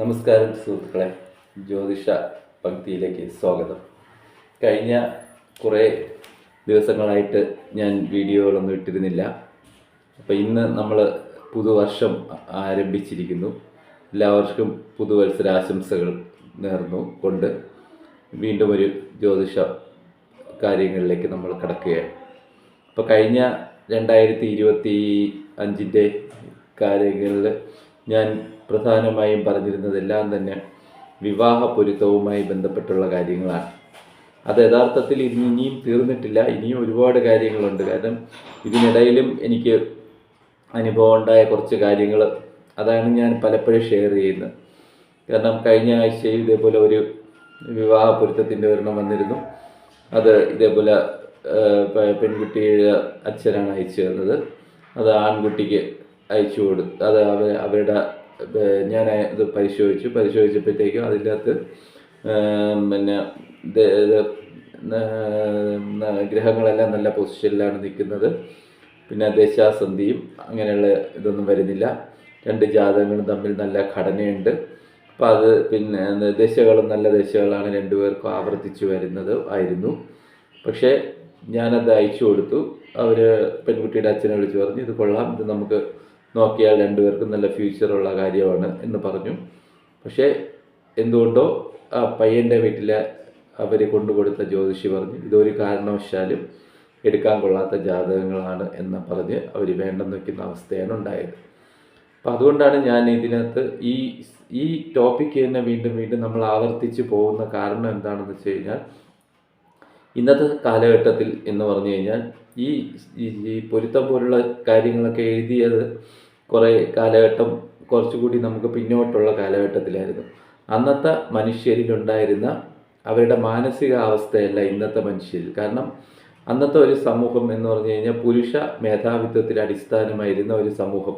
നമസ്കാരം സുഹൃത്തുക്കളെ. ജ്യോതിഷ ഭക്തിയിലേക്ക് സ്വാഗതം. കഴിഞ്ഞ കുറേ ദിവസങ്ങളായിട്ട് ഞാൻ വീഡിയോകളൊന്നും ഇട്ടിരുന്നില്ല. അപ്പോൾ ഇന്ന് നമ്മൾ പുതുവർഷം ആരംഭിച്ചിരിക്കുന്നു. എല്ലാവർക്കും പുതുവത്സരാശംസകൾ നേർന്നു കൊണ്ട് വീണ്ടും ഒരു ജ്യോതിഷ കാര്യങ്ങളിലേക്ക് നമ്മൾ കടക്കുകയാണ്. അപ്പോൾ കഴിഞ്ഞ രണ്ടായിരത്തി ഇരുപത്തി അഞ്ചിന്റെ കാര്യങ്ങളിൽ ഞാൻ പ്രധാനമായും പറഞ്ഞിരുന്നതെല്ലാം തന്നെ വിവാഹ പൊരുത്തവുമായി ബന്ധപ്പെട്ടുള്ള കാര്യങ്ങളാണ്. അത് യഥാർത്ഥത്തിൽ ഇനി ഇനിയും തീർന്നിട്ടില്ല. ഇനിയും ഒരുപാട് കാര്യങ്ങളുണ്ട്. കാരണം ഇതിനിടയിലും എനിക്ക് അനുഭവം ഉണ്ടായ കുറച്ച് കാര്യങ്ങൾ അതാണ് ഞാൻ പലപ്പോഴും ഷെയർ ചെയ്യുന്നത്. കാരണം കഴിഞ്ഞ ആഴ്ചയിൽ ഇതേപോലെ ഒരു വിവാഹ പൊരുത്തത്തിന്റെ ഒരെണ്ണം വന്നിരുന്നു. അത് ഇതേപോലെ പെൺകുട്ടിയുടെ അച്ഛനാണ് അയച്ചു തന്നത്. അത് ആൺകുട്ടിക്ക് അയച്ചു കൊടുത്തു അത് അവ അവരുടെ ഞാൻ ഇത് പരിശോധിച്ചു. പരിശോധിച്ചപ്പോഴത്തേക്കും അതിന്റെ അകത്ത് പിന്നെ ഗ്രഹങ്ങളെല്ലാം നല്ല പൊസിഷനിലാണ് നിൽക്കുന്നത്. പിന്നെ ദശാസന്ധിയും അങ്ങനെയുള്ള ഇതൊന്നും വരുന്നില്ല. രണ്ട് ജാതകങ്ങളും തമ്മിൽ നല്ല ഘടനയുണ്ട്. അപ്പോൾ അത് പിന്നെ ദശകളും നല്ല ദശകളാണ് രണ്ടുപേർക്കും ആവർത്തിച്ചു വരുന്നത് ആയിരുന്നു. പക്ഷേ ഞാനത് അയച്ചു കൊടുത്തു. അവർ പെൺകുട്ടിയുടെ അച്ഛനെ വിളിച്ച് പറഞ്ഞു ഇത് കൊള്ളാം ഇത് നമുക്ക് നോക്കിയാൽ രണ്ടുപേർക്കും നല്ല ഫ്യൂച്ചറുള്ള കാര്യമാണ് എന്ന് പറഞ്ഞു. പക്ഷേ എന്തുകൊണ്ടോ ആ പയ്യന്റെ വീട്ടിലെ അവർ കൊണ്ടുകൊടുത്ത ജ്യോതിഷി പറഞ്ഞു ഇതൊരു കാരണവശാലും എടുക്കാൻ കൊള്ളാത്ത ജാതകങ്ങളാണ് എന്ന് പറഞ്ഞ് അവർ വേണ്ടെന്ന് വയ്ക്കുന്ന അവസ്ഥയാണ് ഉണ്ടായത്. അപ്പം അതുകൊണ്ടാണ് ഞാൻ ഇതിനകത്ത് ഈ ഈ ടോപ്പിക്ക് തന്നെ വീണ്ടും വീണ്ടും നമ്മൾ ആവർത്തിച്ച് പോകുന്ന കാരണം എന്താണെന്ന് വെച്ച് കഴിഞ്ഞാൽ ഇന്നത്തെ കാലഘട്ടത്തിൽ എന്ന് പറഞ്ഞു കഴിഞ്ഞാൽ ഈ ഈ- പൊരുത്തം പോലുള്ള കാര്യങ്ങളൊക്കെ എഴുതിയത് കുറേ കാലഘട്ടം കുറച്ചുകൂടി നമുക്ക് പിന്നോട്ടുള്ള കാലഘട്ടത്തിലായിരുന്നു. അന്നത്തെ മനുഷ്യരിലുണ്ടായിരുന്ന അവരുടെ മാനസികാവസ്ഥയല്ല ഇന്നത്തെ മനുഷ്യരിൽ. കാരണം അന്നത്തെ ഒരു സമൂഹം എന്ന് പറഞ്ഞു കഴിഞ്ഞാൽ പുരുഷ മേധാവിത്വത്തിൽ അടിസ്ഥാനമായിരുന്ന ഒരു സമൂഹം.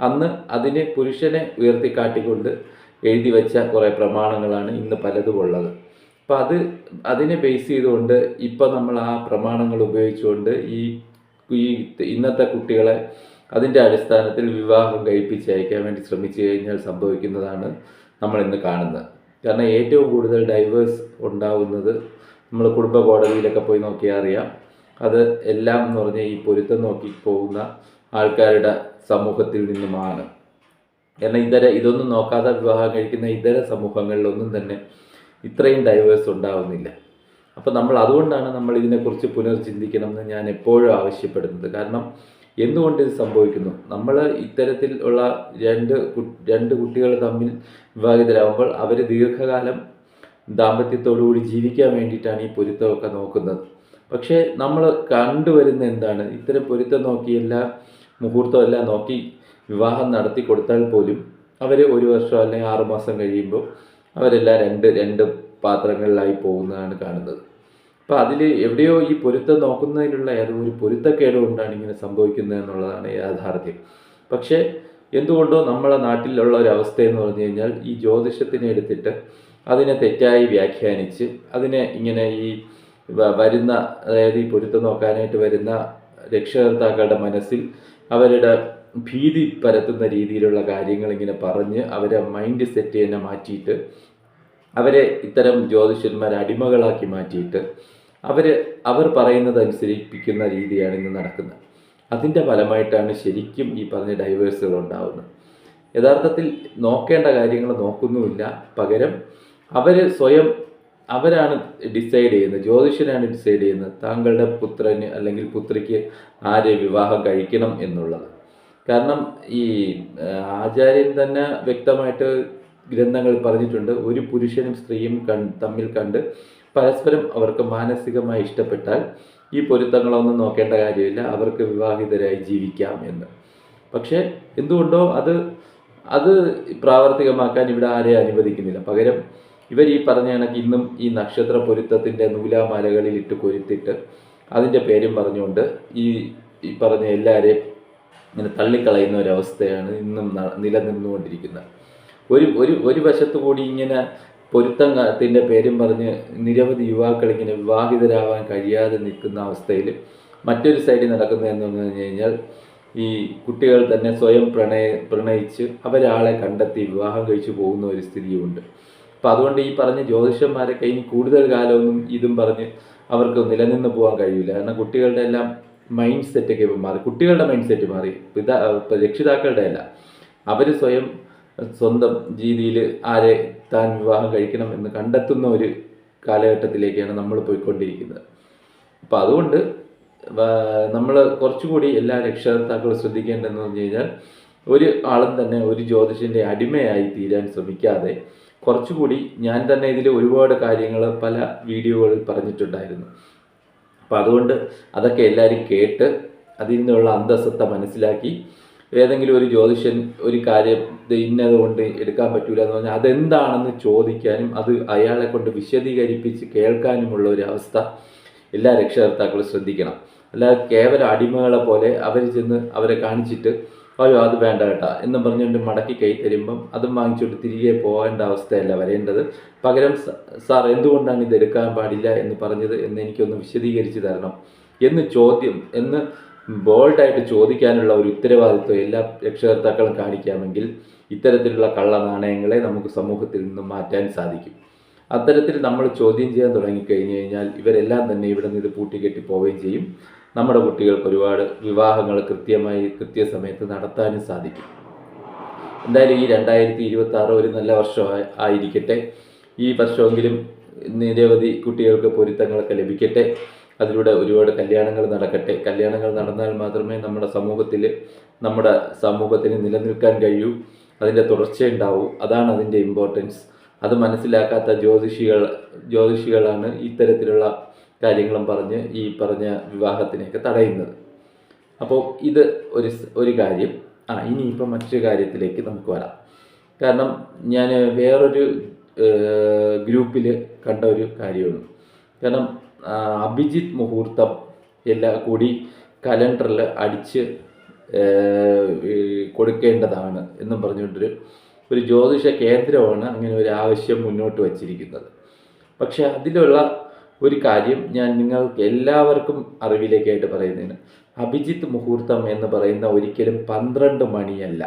അന്ന് അതിനെ പുരുഷനെ ഉയർത്തിക്കാട്ടിക്കൊണ്ട് എഴുതി വെച്ച കുറേ പ്രമാണങ്ങളാണ് ഇന്ന് പലതും ഉള്ളത്. അപ്പം അത് അതിനെ ബേസ് ചെയ്തുകൊണ്ട് ഇപ്പം നമ്മൾ ആ പ്രമാണങ്ങൾ ഉപയോഗിച്ചുകൊണ്ട് ഈ ഈ ഇന്നത്തെ കുട്ടികളെ അതിന്റെ അടിസ്ഥാനത്തിൽ വിവാഹം കഴിപ്പിച്ച് അയക്കാൻ വേണ്ടി ശ്രമിച്ചു കഴിഞ്ഞാൽ സംഭവിക്കുന്നതാണ് നമ്മൾ ഇന്ന് കാണുന്നത്. കാരണം ഏറ്റവും കൂടുതൽ ഡൈവേഴ്സ് ഉണ്ടാവുന്നത് നമ്മൾ കുടുംബ കോടതിയിലൊക്കെ പോയി നോക്കിയാൽ അറിയാം. അത് എല്ലാം എന്ന് പറഞ്ഞാൽ ഈ പൊരുത്തം നോക്കി പോകുന്ന ആൾക്കാരുടെ സമൂഹത്തിൽ നിന്നുമാണ്. കാരണം ഇതര ഇതൊന്നും നോക്കാതെ വിവാഹം കഴിക്കുന്ന ഇതര സമൂഹങ്ങളിലൊന്നും തന്നെ ഇത്രയും ഡൈവേഴ്സ് ഉണ്ടാവുന്നില്ല. അപ്പോൾ നമ്മൾ അതുകൊണ്ടാണ് നമ്മൾ ഇതിനെക്കുറിച്ച് പുനർചിന്തിക്കണം എന്ന് ഞാൻ എപ്പോഴും ആവശ്യപ്പെടുന്നത്. കാരണം എന്തുകൊണ്ട് ഇത് സംഭവിക്കുന്നു? നമ്മൾ ഇത്തരത്തിൽ ഉള്ള രണ്ട് രണ്ട് കുട്ടികൾ തമ്മിൽ വിവാഹിതരാകുമ്പോൾ അവർ ദീർഘകാലം ദാമ്പത്യത്തോടുകൂടി ജീവിക്കാൻ വേണ്ടിയിട്ടാണ് ഈ പൊരുത്തമൊക്കെ നോക്കുന്നത്. പക്ഷേ നമ്മൾ കണ്ടുവരുന്ന എന്താണ്? ഇത്തരം പൊരുത്തം നോക്കി എല്ലാ മുഹൂർത്തം എല്ലാം നോക്കി വിവാഹം നടത്തി കൊടുത്താൽ പോലും അവർ ഒരു വർഷം അല്ലെങ്കിൽ ആറുമാസം കഴിയുമ്പോൾ അവരെല്ലാം രണ്ട് രണ്ട് പാത്രങ്ങളിലായി പോകുന്നതാണ് കാണുന്നത്. അപ്പോൾ അതിൽ എവിടെയോ ഈ പൊരുത്തം നോക്കുന്നതിലുള്ള ഏതോ ഒരു പൊരുത്തക്കേട് കൊണ്ടാണ് ഇങ്ങനെ സംഭവിക്കുന്നത് എന്നുള്ളതാണ് യാഥാർത്ഥ്യം. പക്ഷേ എന്തുകൊണ്ടോ നമ്മളെ നാട്ടിലുള്ള ഒരു അവസ്ഥ എന്ന് പറഞ്ഞു കഴിഞ്ഞാൽ ഈ ജ്യോതിഷത്തിനെ എടുത്തിട്ട് അതിനെ തെറ്റായി വ്യാഖ്യാനിച്ച് അതിനെ ഇങ്ങനെ ഈ വരുന്ന അതായത് ഈ പൊരുത്തം നോക്കാനായിട്ട് വരുന്ന രക്ഷകർത്താക്കളുടെ മനസ്സിൽ അവരുടെ ഭീതി പരത്തുന്ന രീതിയിലുള്ള കാര്യങ്ങൾ ഇങ്ങനെ പറഞ്ഞ് അവരെ മൈൻഡ് സെറ്റ് തന്നെ മാറ്റിയിട്ട് അവരെ ഇത്തരം ജ്യോതിഷന്മാരെ അടിമകളാക്കി മാറ്റിയിട്ട് അവർ അവർ പറയുന്നത് അനുസരിപ്പിക്കുന്ന രീതിയാണ് ഇന്ന് നടക്കുന്നത്. അതിന്റെ ഫലമായിട്ടാണ് ശരിക്കും ഈ പറഞ്ഞ ഡൈവേഴ്സുകൾ ഉണ്ടാകുന്നത് യഥാർത്ഥത്തിൽ നോക്കേണ്ട കാര്യങ്ങൾ നോക്കുന്നുമില്ല. പകരം അവർ സ്വയം അവരാണ് ഡിസൈഡ് ചെയ്യുന്നത്. ജ്യോതിഷനാണ് ഡിസൈഡ് ചെയ്യുന്നത്. താങ്കളുടെ പുത്രന് അല്ലെങ്കിൽ പുത്രിക്ക് ആരെ വിവാഹം കഴിക്കണം എന്നുള്ളത്. കാരണം ഈ ആചാര്യൻ തന്നെ വ്യക്തമായിട്ട് ഗ്രന്ഥങ്ങൾ പറഞ്ഞിട്ടുണ്ട്. ഒരു പുരുഷനും സ്ത്രീയും കൺ തമ്മിൽ കണ്ട് പരസ്പരം അവർക്ക് മാനസികമായി ഇഷ്ടപ്പെട്ടാൽ ഈ പൊരുത്തങ്ങളൊന്നും നോക്കേണ്ട കാര്യമില്ല. അവർക്ക് വിവാഹിതരായി ജീവിക്കാം എന്ന്. പക്ഷേ എന്തുകൊണ്ടോ അത് അത് പ്രാവർത്തികമാക്കാൻ ഇവിടെ ആരെയും അനുവദിക്കുന്നില്ല. പകരം ഇവർ ഈ പറഞ്ഞ കണക്ക് ഇന്നും ഈ നക്ഷത്ര പൊരുത്തത്തിന്റെ നൂലാമാലകളിൽ ഇട്ട് കൊരുത്തിട്ട് അതിന്റെ പേരും പറഞ്ഞുകൊണ്ട് ഈ ഈ പറഞ്ഞ എല്ലാവരെയും ഇങ്ങനെ തള്ളിക്കളയുന്ന ഒരവസ്ഥയാണ് ഇന്നും നിലനിന്നുകൊണ്ടിരിക്കുന്നത്. ഒരു ഒരു ഒരു വശത്തു കൂടി ഇങ്ങനെ പൊരുത്തത്തിന്റെ പേരും പറഞ്ഞ് നിരവധി യുവാക്കൾ ഇങ്ങനെ വിവാഹിതരാവാൻ കഴിയാതെ നിൽക്കുന്ന അവസ്ഥയിൽ മറ്റൊരു സൈഡിൽ നടക്കുന്നത് എന്ന് പറഞ്ഞു കഴിഞ്ഞാൽ ഈ കുട്ടികൾ തന്നെ സ്വയം പ്രണയ പ്രണയിച്ച് അവരാളെ കണ്ടെത്തി വിവാഹം കഴിച്ചു പോകുന്ന ഒരു സ്ഥിതിയുമുണ്ട്. അപ്പം അതുകൊണ്ട് ഈ പറഞ്ഞ ജ്യോതിഷന്മാരൊക്കെ ഇനി കൂടുതൽ കാലമൊന്നും ഇതും പറഞ്ഞ് അവർക്ക് നിലനിന്ന് പോകാൻ കഴിയില്ല. കാരണം കുട്ടികളുടെ എല്ലാം മൈൻഡ് സെറ്റൊക്കെ ഇപ്പം മാറി. കുട്ടികളുടെ മൈൻഡ് സെറ്റ് മാറി. പിതാ രക്ഷിതാക്കളുടെ അല്ല. അവർ സ്വയം സ്വന്തം രീതിയിൽ ആരെ താൻ വിവാഹം കഴിക്കണം എന്ന് കണ്ടെത്തുന്ന ഒരു കാലഘട്ടത്തിലേക്കാണ് നമ്മൾ പോയിക്കൊണ്ടിരിക്കുന്നത്. അപ്പം അതുകൊണ്ട് നമ്മൾ കുറച്ചുകൂടി എല്ലാ രക്ഷകർത്താക്കളും ശ്രദ്ധിക്കേണ്ടതെന്ന് പറഞ്ഞു കഴിഞ്ഞാൽ ഒരു ആളും തന്നെ ഒരു ജ്യോതിഷന്റെ അടിമയായി തീരാൻ ശ്രമിക്കാതെ കുറച്ചുകൂടി ഞാൻ തന്നെ ഇതിൽ ഒരുപാട് കാര്യങ്ങൾ പല വീഡിയോകളിൽ പറഞ്ഞിട്ടുണ്ടായിരുന്നു. അപ്പം അതുകൊണ്ട് അതൊക്കെ എല്ലാവരും കേട്ട് അതിൽ നിന്നുള്ള അന്തസ്സത്ത മനസ്സിലാക്കി. ഏതെങ്കിലും ഒരു ജ്യോതിഷൻ ഒരു കാര്യം ഇന്നത് കൊണ്ട് എടുക്കാൻ പറ്റൂല എന്ന് പറഞ്ഞാൽ അതെന്താണെന്ന് ചോദിക്കാനും അത് അയാളെ കൊണ്ട് വിശദീകരിപ്പിച്ച് കേൾക്കാനുമുള്ള ഒരു അവസ്ഥ എല്ലാ രക്ഷകർത്താക്കളും ശ്രദ്ധിക്കണം. അല്ലാതെ കേവലം അടിമകളെ പോലെ അവർ ചെന്ന് അവരെ കാണിച്ചിട്ട് അയ്യോ അത് വേണ്ട കേട്ടാ. എന്നും പറഞ്ഞുകൊണ്ട് മടക്കി കൈ തരുമ്പം അതും വാങ്ങിച്ചുകൊണ്ട് തിരികെ പോകേണ്ട അവസ്ഥയല്ല വരേണ്ടത്. പകരം സാർ എന്തുകൊണ്ടാണ് ഇത് എടുക്കാൻ പാടില്ല എന്ന് പറഞ്ഞത് എന്ന് എനിക്കൊന്ന് വിശദീകരിച്ച് തരണം. എന്ന് ചോദ്യം എന്ന് ബോൾഡായിട്ട് ചോദിക്കാനുള്ള ഒരു ഉത്തരവാദിത്വം എല്ലാ രക്ഷകർത്താക്കളും കാണിക്കാമെങ്കിൽ ഇത്തരത്തിലുള്ള കള്ള നാണയങ്ങളെ നമുക്ക് സമൂഹത്തിൽ നിന്നും മാറ്റാൻ സാധിക്കും. അത്തരത്തിൽ നമ്മൾ ചോദ്യം ചെയ്യാൻ തുടങ്ങിക്കഴിഞ്ഞു കഴിഞ്ഞാൽ ഇവരെല്ലാം തന്നെ ഇവിടെ നിന്ന് ഇത് പൂട്ടിക്കെട്ടി പോവുകയും ചെയ്യും. നമ്മുടെ കുട്ടികൾക്ക് ഒരുപാട് വിവാഹങ്ങൾ കൃത്യമായി കൃത്യസമയത്ത് നടത്താനും സാധിക്കും. എന്തായാലും ഈ രണ്ടായിരത്തി ഇരുപത്തി ആറ് ഒരു നല്ല വർഷം ആയി- ആയിരിക്കട്ടെ. ഈ വർഷമെങ്കിലും നിരവധി കുട്ടികൾക്ക് പൊരുത്തങ്ങളൊക്കെ ലഭിക്കട്ടെ. അതിലൂടെ ഒരുപാട് കല്യാണങ്ങൾ നടക്കട്ടെ. കല്യാണങ്ങൾ നടന്നാൽ മാത്രമേ നമ്മുടെ സമൂഹത്തിൽ നമ്മുടെ സമൂഹത്തിന് നിലനിൽക്കാൻ കഴിയൂ. അതിന്റെ തുടർച്ചയുണ്ടാവൂ അതാണ് അതിന്റെ ഇമ്പോർട്ടൻസ് അത് മനസ്സിലാക്കാത്ത ജ്യോതിഷികൾ ജ്യോതിഷികളാണ് ഇത്തരത്തിലുള്ള കാര്യങ്ങളും പറഞ്ഞ് ഈ പറഞ്ഞ വിവാഹത്തിനെയൊക്കെ തടയുന്നത്. അപ്പോൾ ഇത് ഒരു ഒരു കാര്യം. ആ ഇനിയിപ്പോൾ മറ്റൊരു കാര്യത്തിലേക്ക് നമുക്ക് വരാം. കാരണം ഞാൻ വേറൊരു ഗ്രൂപ്പിൽ കണ്ട ഒരു കാര്യമാണ് കാരണം അഭിജിത്ത് മുഹൂർത്തം എല്ലാം കൂടി കലണ്ടറിൽ അടിച്ച് കൊടുക്കേണ്ടതാണ് എന്നും പറഞ്ഞുകൊണ്ടൊരു ഒരു ജ്യോതിഷ കേന്ദ്രമാണ് അങ്ങനെ ഒരു ആവശ്യം മുന്നോട്ട് വച്ചിരിക്കുന്നത്. പക്ഷേ അതിലുള്ള ഒരു കാര്യം ഞാൻ നിങ്ങൾക്ക് എല്ലാവർക്കും അറിവിലേക്കായിട്ട് പറയുന്നതിന് അഭിജിത്ത് മുഹൂർത്തം എന്ന് പറയുന്ന ഒരിക്കലും പന്ത്രണ്ട് മണിയല്ല.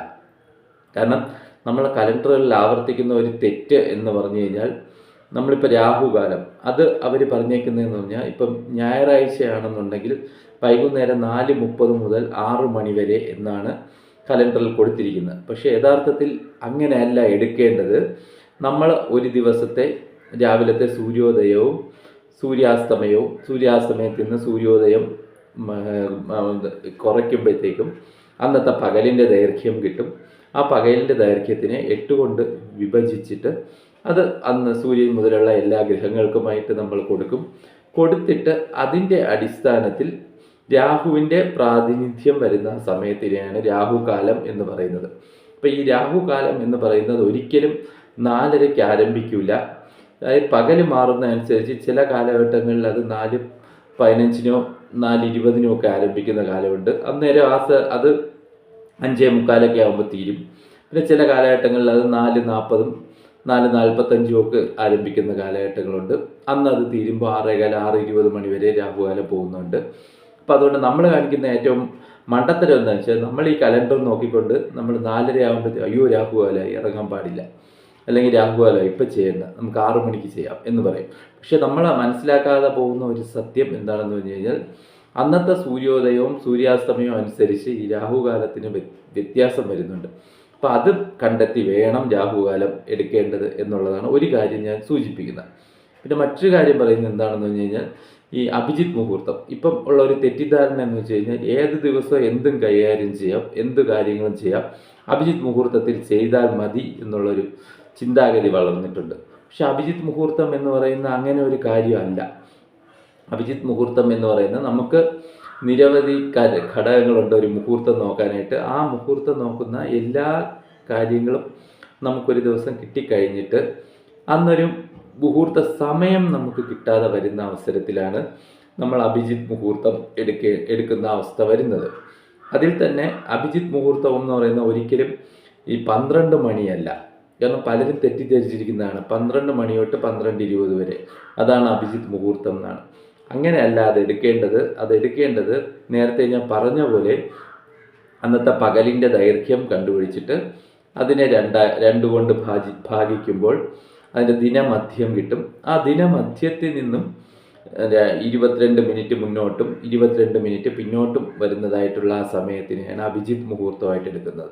കാരണം നമ്മളെ കലണ്ടറിൽ ആവർത്തിക്കുന്ന ഒരു തെറ്റ് എന്ന് പറഞ്ഞു കഴിഞ്ഞാൽ നമ്മളിപ്പോൾ രാഹുകാലം. അത് അവർ പറഞ്ഞേക്കുന്നതെന്ന് പറഞ്ഞാൽ ഇപ്പം ഞായറാഴ്ചയാണെന്നുണ്ടെങ്കിൽ വൈകുന്നേരം നാല് മുപ്പത് മുതൽ ആറ് മണി വരെ എന്നാണ് കലണ്ടറിൽ കൊടുത്തിരിക്കുന്നത്. പക്ഷേ യഥാർത്ഥത്തിൽ അങ്ങനെയല്ല എടുക്കേണ്ടത്. നമ്മൾ ഒരു ദിവസത്തെ രാവിലത്തെ സൂര്യോദയവും സൂര്യാസ്തമയവും സൂര്യാസ്തമയത്തിൽ നിന്ന് സൂര്യോദയം കുറയ്ക്കുമ്പോഴത്തേക്കും അന്നത്തെ പകലിന്റെ ദൈർഘ്യം കിട്ടും. ആ പകലിന്റെ ദൈർഘ്യത്തിനെ എട്ട് കൊണ്ട് വിഭജിച്ചിട്ട് അത് അന്ന് സൂര്യൻ മുതലുള്ള എല്ലാ ഗ്രഹങ്ങൾക്കുമായിട്ട് നമ്മൾ കൊടുക്കും. കൊടുത്തിട്ട് അതിന്റെ അടിസ്ഥാനത്തിൽ രാഹുവിന്റെ പ്രാതിനിധ്യം വരുന്ന സമയത്തിനെയാണ് രാഹുകാലം എന്ന് പറയുന്നത്. അപ്പോൾ ഈ രാഹുകാലം എന്ന് പറയുന്നത് ഒരിക്കലും നാലരയ്ക്ക് ആരംഭിക്കില്ല. അതായത് പകൽ മാറുന്നതനുസരിച്ച് ചില കാലഘട്ടങ്ങളിൽ അത് നാല് പതിനഞ്ചിനോ നാല് ഇരുപതിനോ ഒക്കെ ആരംഭിക്കുന്ന കാലമുണ്ട്. അന്നേരം ആ അത് അഞ്ചേ മുക്കാലൊക്കെ ആകുമ്പോൾ തീരും. പിന്നെ ചില കാലഘട്ടങ്ങളിൽ അത് നാല് നാൽപ്പതും നാല് നാൽപ്പത്തഞ്ചും ഒക്കെ ആരംഭിക്കുന്ന കാലഘട്ടങ്ങളുണ്ട്. അന്ന് അത് തീരുമ്പോൾ ആറേകാല ആറ് ഇരുപത് മണി വരെ രാഹുകാലം പോകുന്നുണ്ട്. അപ്പോൾ അതുകൊണ്ട് നമ്മൾ കാണിക്കുന്ന ഏറ്റവും മണ്ടത്തരം എന്താണെന്ന് വെച്ചാൽ നമ്മൾ ഈ കലണ്ടർ നോക്കിക്കൊണ്ട് നമ്മൾ നാലര ആകുമ്പോഴത്തേക്ക് അയ്യോ രാഹുകാലമായി ഇറങ്ങാൻ പാടില്ല. അല്ലെങ്കിൽ രാഹുവാലോ ഇപ്പം ചെയ്യേണ്ട നമുക്ക് ആറു മണിക്ക് ചെയ്യാം എന്ന് പറയും. പക്ഷെ നമ്മൾ മനസ്സിലാക്കാതെ പോകുന്ന ഒരു സത്യം എന്താണെന്ന് പറഞ്ഞു കഴിഞ്ഞാൽ അന്നത്തെ സൂര്യോദയവും സൂര്യാസ്തമയവും അനുസരിച്ച് ഈ രാഹുകാലത്തിന് വ്യത്യാസം വരുന്നുണ്ട്. അപ്പോൾ അത് കണ്ടെത്തി വേണം രാഹുകാലം എടുക്കേണ്ടത് എന്നുള്ളതാണ് ഒരു കാര്യം ഞാൻ സൂചിപ്പിക്കുന്നത്. പിന്നെ മറ്റൊരു കാര്യം പറയുന്നത് എന്താണെന്ന് പറഞ്ഞു കഴിഞ്ഞാൽ ഈ അഭിജിത്ത് മുഹൂർത്തം. ഇപ്പം ഉള്ള ഒരു തെറ്റിദ്ധാരണ എന്ന് വെച്ച് കഴിഞ്ഞാൽ ഏത് ദിവസവും എന്തും കൈകാര്യം ചെയ്യാം എന്ത് കാര്യങ്ങളും ചെയ്യാം അഭിജിത്ത് മുഹൂർത്തത്തിൽ ചെയ്താൽ മതി എന്നുള്ളൊരു ചിന്താഗതി വളർന്നിട്ടുണ്ട്. പക്ഷെ അഭിജിത്ത് മുഹൂർത്തം എന്ന് പറയുന്ന അങ്ങനെ ഒരു കാര്യമല്ല. അഭിജിത്ത് മുഹൂർത്തം എന്ന് പറയുന്നത് നമുക്ക് നിരവധി ഘടകങ്ങളുണ്ട് ഒരു മുഹൂർത്തം നോക്കാനായിട്ട്. ആ മുഹൂർത്തം നോക്കുന്ന എല്ലാ കാര്യങ്ങളും നമുക്കൊരു ദിവസം കിട്ടിക്കഴിഞ്ഞിട്ട് അന്നൊരു മുഹൂർത്ത സമയം നമുക്ക് കിട്ടാതെ വരുന്ന അവസരത്തിലാണ് നമ്മൾ അഭിജിത്ത് മുഹൂർത്തം എടുക്ക എടുക്കുന്ന അവസ്ഥ വരുന്നത്. അതിൽ തന്നെ അഭിജിത്ത് മുഹൂർത്തം എന്ന് പറയുന്ന ഒരിക്കലും ഈ പന്ത്രണ്ട് മണിയല്ല. കാരണം പലരും തെറ്റിദ്ധരിച്ചിരിക്കുന്നതാണ്. പന്ത്രണ്ട് മണി തൊട്ട് പന്ത്രണ്ട് ഇരുപത് വരെ. അതാണ് അഭിജിത്ത് മുഹൂർത്തം എന്നാണ്. അങ്ങനെയല്ല അത് എടുക്കേണ്ടത്. അത് എടുക്കേണ്ടത് നേരത്തെ ഞാൻ പറഞ്ഞ പോലെ അന്നത്തെ പകലിന്റെ ദൈർഘ്യം കണ്ടുപിടിച്ചിട്ട് അതിനെ രണ്ടാ രണ്ട് കൊണ്ട് ഭാജി ഭാഗിക്കുമ്പോൾ അതിന്റെ ദിനമധ്യം കിട്ടും. ആ ദിനമധ്യത്തിൽ നിന്നും ഇരുപത്തിരണ്ട് മിനിറ്റ് മുന്നോട്ടും ഇരുപത്തിരണ്ട് മിനിറ്റ് പിന്നോട്ടും വരുന്നതായിട്ടുള്ള ആ സമയത്തിനെയാണ് അഭിജിത്ത് മുഹൂർത്തമായിട്ട് എടുക്കുന്നത്.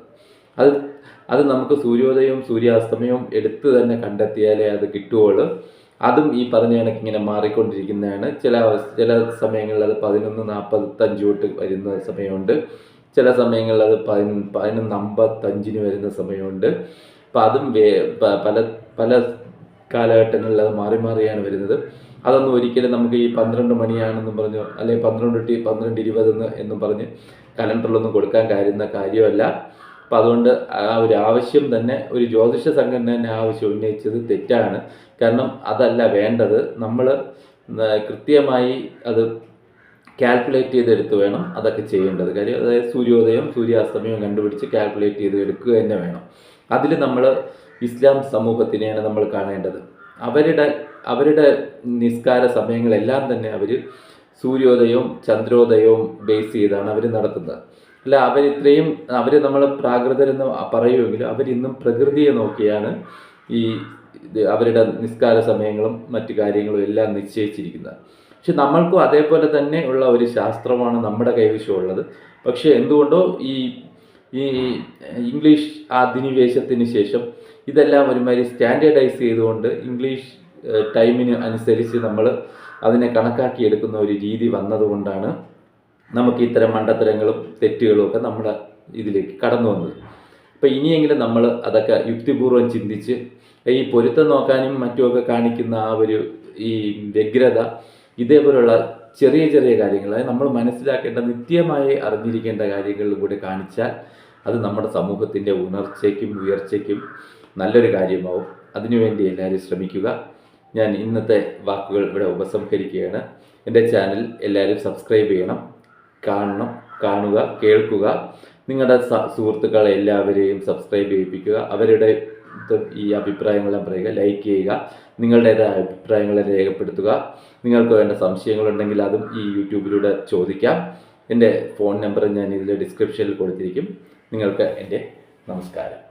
അത് അത് നമുക്ക് സൂര്യോദയവും സൂര്യാസ്തമയവും എടുത്ത് തന്നെ കണ്ടെത്തിയാലേ അത് കിട്ടുകയുള്ളൂ അതും ഈ പറഞ്ഞ കണക്ക് ഇങ്ങനെ മാറിക്കൊണ്ടിരിക്കുന്നതാണ്. ചില അവസ്ഥ ചില സമയങ്ങളിൽ അത് പതിനൊന്ന് നാൽപ്പത്തഞ്ച് തൊട്ട് വരുന്ന സമയമുണ്ട്. ചില സമയങ്ങളിൽ അത് പതിനൊന്ന് പതിനൊന്ന് അമ്പത്തഞ്ചിന് വരുന്ന സമയമുണ്ട്. അപ്പം അതും വേ- പല പല കാലഘട്ടങ്ങളിൽ അത് മാറി മാറിയാണ് വരുന്നത്. അതൊന്നും ഒരിക്കലും നമുക്ക് ഈ പന്ത്രണ്ട് മണിയാണെന്നും പറഞ്ഞു അല്ലെങ്കിൽ പന്ത്രണ്ട് ടി പന്ത്രണ്ട് ഇരുപതെന്ന് എന്നും പറഞ്ഞ് കലണ്ടറിലൊന്നും കൊടുക്കാൻ കാര്യമല്ല. അപ്പം അതുകൊണ്ട് ആ ഒരു ആവശ്യം തന്നെ ഒരു ജ്യോതിഷ സംഘടന തന്നെ ആവശ്യം ഉന്നയിച്ചത് തെറ്റാണ്. കാരണം അതല്ല വേണ്ടത്. നമ്മൾ കൃത്യമായി അത് കാൽക്കുലേറ്റ് ചെയ്തെടുത്ത് വേണം അതൊക്കെ ചെയ്യേണ്ടത്. കാര്യം അതായത് സൂര്യോദയം സൂര്യാസ്തമയം കണ്ടുപിടിച്ച് കാൽക്കുലേറ്റ് ചെയ്ത് എടുക്കുക തന്നെ വേണം. അതിൽ നമ്മൾ ഇസ്ലാം സമൂഹത്തിനെയാണ് നമ്മൾ കാണേണ്ടത്. അവരുടെ അവരുടെ നിസ്കാര സമയങ്ങളെല്ലാം തന്നെ അവർ സൂര്യോദയവും ചന്ദ്രോദയവും ബേസ് ചെയ്താണ് അവർ നടത്തുന്നത്. അല്ല അവരിത്രയും അവർ നമ്മൾ പ്രാകൃതരെന്ന് പറയുമെങ്കിലും അവരിന്നും പ്രകൃതിയെ നോക്കിയാണ് ഈ അവരുടെ നിസ്കാര സമയങ്ങളും മറ്റു കാര്യങ്ങളും എല്ലാം നിശ്ചയിച്ചിരിക്കുന്നത്. പക്ഷെ നമ്മൾക്കും അതേപോലെ തന്നെ ഉള്ള ഒരു ശാസ്ത്രമാണ് നമ്മുടെ കൈവശമുള്ളത് പക്ഷേ എന്തുകൊണ്ടോ ഈ ഈ ഇംഗ്ലീഷ് അധിനിവേശത്തിന് ശേഷം ഇതെല്ലാം ഒരുമാതിരി സ്റ്റാൻഡേർഡൈസ് ചെയ്തുകൊണ്ട് ഇംഗ്ലീഷ് ടൈമിന് അനുസരിച്ച് നമ്മൾ അതിനെ കണക്കാക്കി എടുക്കുന്ന ഒരു രീതി വന്നതുകൊണ്ടാണ് നമുക്ക് ഇത്തരം മണ്ടത്തരങ്ങളും തെറ്റുകളും ഒക്കെ നമ്മുടെ ഇതിലേക്ക് കടന്നു വന്നത്. അപ്പോൾ ഇനിയെങ്കിലും നമ്മൾ അതൊക്കെ യുക്തിപൂർവം ചിന്തിച്ച് ഈ പൊരുത്തം നോക്കാനും മറ്റുമൊക്കെ കാണിക്കുന്ന ആ ഒരു ഈ വ്യഗ്രത ഇതേപോലുള്ള ചെറിയ ചെറിയ കാര്യങ്ങൾ അതായത് നമ്മൾ മനസ്സിലാക്കേണ്ട നിത്യമായി അറിഞ്ഞിരിക്കേണ്ട കാര്യങ്ങളിലൂടെ കാണിച്ചാൽ അത് നമ്മുടെ സമൂഹത്തിന്റെ ഉണർച്ചയ്ക്കും ഉയർച്ചയ്ക്കും നല്ലൊരു കാര്യമാവും. അതിനുവേണ്ടി എല്ലാവരും ശ്രമിക്കുക. ഞാൻ ഇന്നത്തെ വാക്കുകൾ ഇവിടെ ഉപസംഹരിക്കുകയാണ്. എന്റെ ചാനൽ എല്ലാവരും സബ്സ്ക്രൈബ് ചെയ്യണം. കാണണം കാണുക കേൾക്കുക. നിങ്ങളുടെ സുഹൃത്തുക്കളെ എല്ലാവരെയും സബ്സ്ക്രൈബ് ചെയ്യിപ്പിക്കുക. അവരുടെ ഈ അഭിപ്രായങ്ങളെല്ലാം പറയുക ലൈക്ക് ചെയ്യുക. നിങ്ങളുടേതായ അഭിപ്രായങ്ങളെ രേഖപ്പെടുത്തുക. നിങ്ങൾക്ക് വേണ്ട സംശയങ്ങളുണ്ടെങ്കിൽ അതും ഈ യൂട്യൂബിലൂടെ ചോദിക്കാം. എന്റെ ഫോൺ നമ്പർ ഞാൻ ഇതിൽ ഡിസ്ക്രിപ്ഷനിൽ കൊടുത്തിരിക്കും. നിങ്ങൾക്ക് എന്റെ നമസ്കാരം.